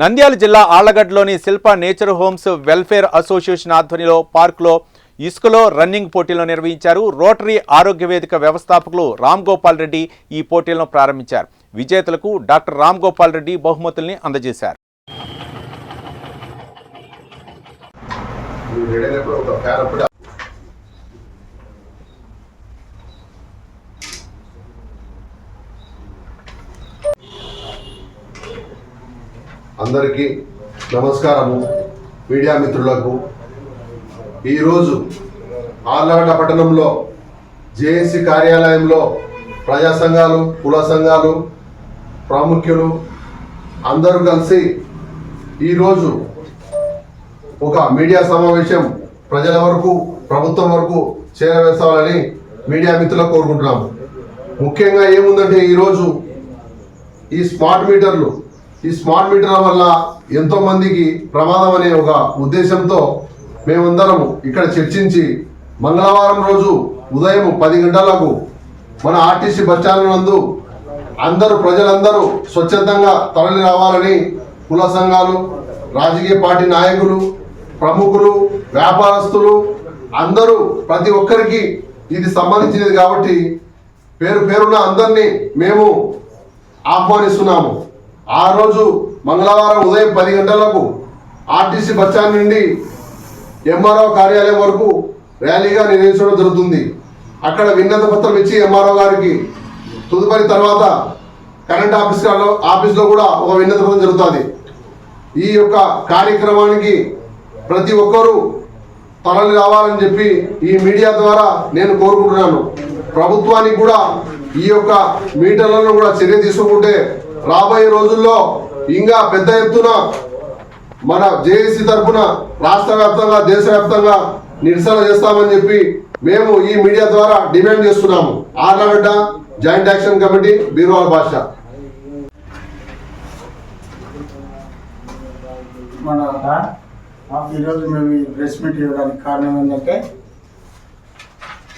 నంద్యాల జిల్లా ఆళ్ళగడ్డలోని Shilpa nature homes welfare association ఆధ్వర్యంలో పార్కులో ఇసుకలో రన్నింగ్ పోటీలను నిర్వహించారు రోటరీ ఆరోగ్య వేదిక వ్యవస్థాపకులు రామ్ గోపాల్ రెడ్డి ఈ పోటీలను ప్రారంభించారు. విజేతలకు డాక్టర్ రామ్ గోపాల్ రెడ్డి బహుమతుల్ని అందజేశారు. అందరికీ నమస్కారము. మీడియా మిత్రులకు ఈరోజు ఆర్లగడ్డ పట్టణంలో జేఏసీ కార్యాలయంలో ప్రజా సంఘాలు కుల సంఘాలు ప్రాముఖ్యులు అందరూ కలిసి ఈరోజు ఒక మీడియా సమావేశం ప్రజల వరకు ప్రభుత్వం వరకు చేరవేస్తాలని మీడియా మిత్రులకు కోరుకుంటున్నాము. ముఖ్యంగా ఏముందంటే ఈరోజు ఈ స్మార్ట్ మీటర్లు ఈ స్మార్ట్ మీటర్ల వల్ల ఎంతో మందికి ప్రమాదం అనే ఒక ఉద్దేశంతో మేమందరము ఇక్కడ చర్చించి మంగళవారం రోజు ఉదయం పది గంటలకు మన ఆర్టీసీ బస్టాండ్ నందు అందరూ ప్రజలందరూ స్వచ్ఛందంగా తరలి రావాలని కుల సంఘాలు రాజకీయ పార్టీ నాయకులు ప్రముఖులు వ్యాపారస్తులు అందరూ ప్రతి ఒక్కరికి ఇది సంబంధించినది కాబట్టి పేరు పేరున్న అందరినీ మేము ఆహ్వానిస్తున్నాము. ఆ రోజు మంగళవారం ఉదయం పది గంటలకు ఆర్టీసీ బస్టాండ్ నుండి ఎంఆర్ఓ కార్యాలయం వరకు ర్యాలీగా నిర్వహించడం జరుగుతుంది. అక్కడ విన్నత పత్రం ఇచ్చి ఎంఆర్ఓ గారికి తదుపరి తర్వాత కరెంట్ ఆఫీస్ ఆఫీస్లో కూడా ఒక విన్నత పత్రం జరుగుతుంది. ఈ యొక్క కార్యక్రమానికి ప్రతి ఒక్కరూ తరలి రావాలని చెప్పి ఈ మీడియా ద్వారా నేను కోరుకుంటున్నాను. ప్రభుత్వానికి కూడా ఈ యొక్క మీటర్లను కూడా చర్య తీసుకుంటే రాబోయే రోజుల్లో ఇంకా పెద్ద ఎత్తున మన జేఏసీ తరఫున రాష్ట్ర వ్యాప్తంగా దేశవ్యాప్తంగా నిరసన చేస్తామని చెప్పి మేము ఈ మీడియా ద్వారా డిమాండ్ చేస్తున్నాము. ఆర్లగడ్డ జాయింట్ యాక్షన్ కమిటీ బీరువాల భాష. మన ఈరోజు మేము ఈ ప్రెస్ మీట్ ఇవ్వడానికి కారణం ఏంటంటే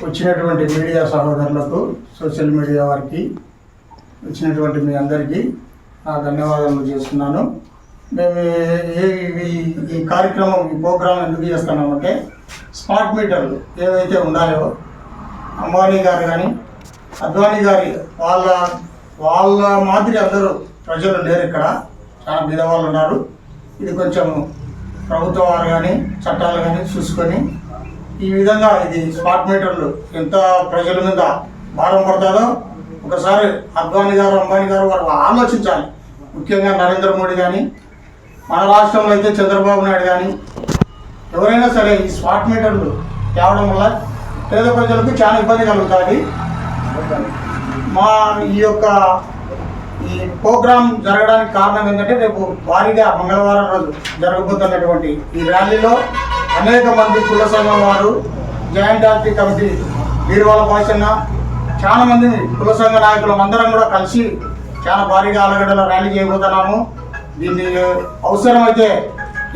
వచ్చినటువంటి మీడియా సహోదరులకు సోషల్ మీడియా వారికి వచ్చినటువంటి మీ అందరికీ ధన్యవాదాలు చేస్తున్నాను. మేము ఈ- కార్యక్రమం ఈ ప్రోగ్రాం ఎందుకు చేస్తున్నామంటే స్మార్ట్ మీటర్లు ఏవైతే ఉన్నాయో అంబానీ గారు కానీ అద్వానీ గారి వాళ్ళ వాళ్ళ మాదిరి అందరూ ప్రజలు లేరు ఇక్కడ. చాలా బీదవాళ్ళు ఉన్నారు. ఇది కొంచెం ప్రభుత్వం వారు కానీ చట్టాలు కానీ చూసుకొని ఈ విధంగా ఇది స్మార్ట్ మీటర్లు ఎంత ప్రజల మీద భారం పడతారో ఒకసారి అద్వానీ గారు అంబానీ గారు వారు ఆలోచించాలి. ముఖ్యంగా నరేంద్ర మోడీ కానీ మన రాష్ట్రంలో అయితే చంద్రబాబు నాయుడు కానీ ఎవరైనా సరే ఈ స్మార్ట్ మీటర్లు తేవడం వల్ల పేద ప్రజలకు చాలా ఇబ్బంది కలుగుతుంది. మా ఈ యొక్క ఈ ప్రోగ్రాం జరగడానికి కారణం ఏంటంటే రేపు భారీగా మంగళవారం రోజు జరగబోతున్నటువంటి ఈ ర్యాలీలో అనేక మంది కుల సంఘం వారు joint active committee Veeravalla Bhashanna చాలా మంది కుల సంఘ నాయకులు అందరం కూడా కలిసి చాలా భారీగా ఆలగడ్డలో ర్యాలీ చేయబోతున్నాము. దీన్ని అవసరమైతే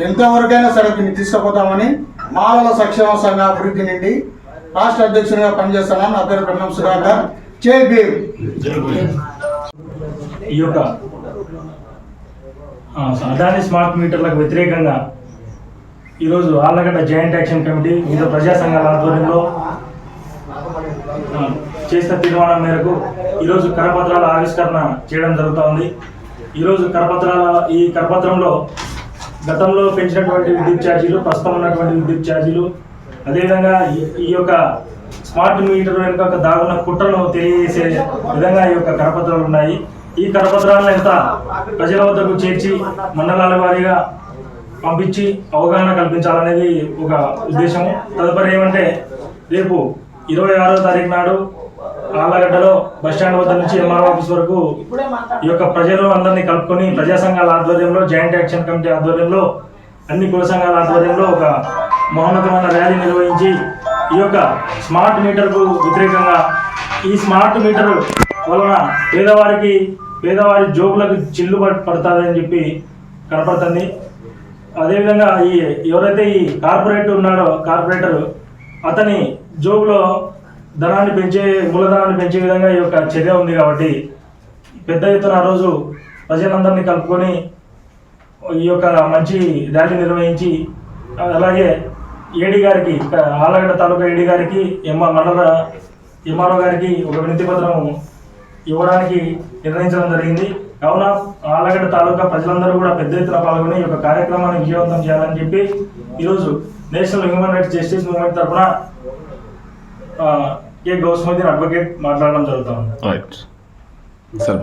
ఎంతవరకైనా సరే దీన్ని తీసుకుపోతామని మాలల సంక్షేమ సంఘ అభివృద్ధి నుండి రాష్ట్ర అధ్యక్షునిగా పనిచేస్తున్నాను. నా పేరు బ్రహ్మం సుధాకర్. చే భీమ్. ఈ యొక్క అదాని స్మార్ట్ మీటర్లకు వ్యతిరేకంగా ఈరోజు ఆళ్ళగడ్డ జాయింట్ యాక్షన్ కమిటీ వివిధ ప్రజా సంఘాల ఆధ్వర్యంలో చేసిన తీర్మానం మేరకు ఈరోజు కరపత్రాల ఆవిష్కరణ చేయడం జరుగుతోంది. ఈరోజు కరపత్రాల ఈ కరపత్రంలో గతంలో పెంచినటువంటి విద్యుత్ ఛార్జీలు ప్రస్తుతం ఉన్నటువంటి విద్యుత్ ఛార్జీలు అదేవిధంగా ఈ- ఈ యొక్క స్మార్ట్ మీటర్ వెనుక ఒక దాగున్న కుట్రను తెలియజేసే విధంగా ఈ యొక్క కరపత్రాలు ఉన్నాయి. ఈ కరపత్రాలను ఎంత ప్రజల వద్దకు చేర్చి మండలాల వారీగా పంపించి అవగాహన కల్పించాలనేది ఒక ఉద్దేశము. తదుపరి ఏమంటే రేపు ఇరవై ఆరో తారీఖు నాడు ఆళ్ళగడ్డలో బస్టాండ్ వద్ద నుంచి ఎంఆర్ ఆఫీస్ వరకు ఈ యొక్క ప్రజలు అందరినీ కలుపుకొని ప్రజా సంఘాల ఆధ్వర్యంలో జాయింట్ యాక్షన్ కమిటీ ఆధ్వర్యంలో అన్ని కుల సంఘాల ఆధ్వర్యంలో ఒక మహోన్నతమైన ర్యాలీ నిర్వహించి ఈ యొక్క స్మార్ట్ మీటర్కు వ్యతిరేకంగా ఈ స్మార్ట్ మీటర్ వలన పేదవారికి పేదవారి జోబులకు చిల్లు పడ్- పడుతుందని చెప్పి కనపడుతుంది. అదేవిధంగా ఈ ఎవరైతే ఈ కార్పొరేట్ ఉన్నాడో కార్పొరేటర్ అతని జోబులో ధనాన్ని పెంచే మూలధనాన్ని పెంచే విధంగా ఈ యొక్క చర్య ఉంది కాబట్టి పెద్ద ఎత్తున ఆ రోజు ప్రజలందరినీ కలుపుకొని ఈ యొక్క మంచి ర్యాలీ నిర్వహించి అలాగే ఏడి గారికి ఆలగడ్డ తాలూకా ఏడి గారికి ఎంఆర్ మండల ఎంఆర్ఓ గారికి ఒక వినతి పత్రం ఇవ్వడానికి నిర్ణయించడం జరిగింది. కావున ఆలగడ్డ తాలూకా ప్రజలందరూ కూడా పెద్ద ఎత్తున పాల్గొని ఈ యొక్క కార్యక్రమాన్ని విజయవంతం చేయాలని చెప్పి ఈరోజు national human rights justice movement తరఫున కే మధ్య అడ్వకేట్ మాట్లాడడం జరుగుతుంది రైట్ సార్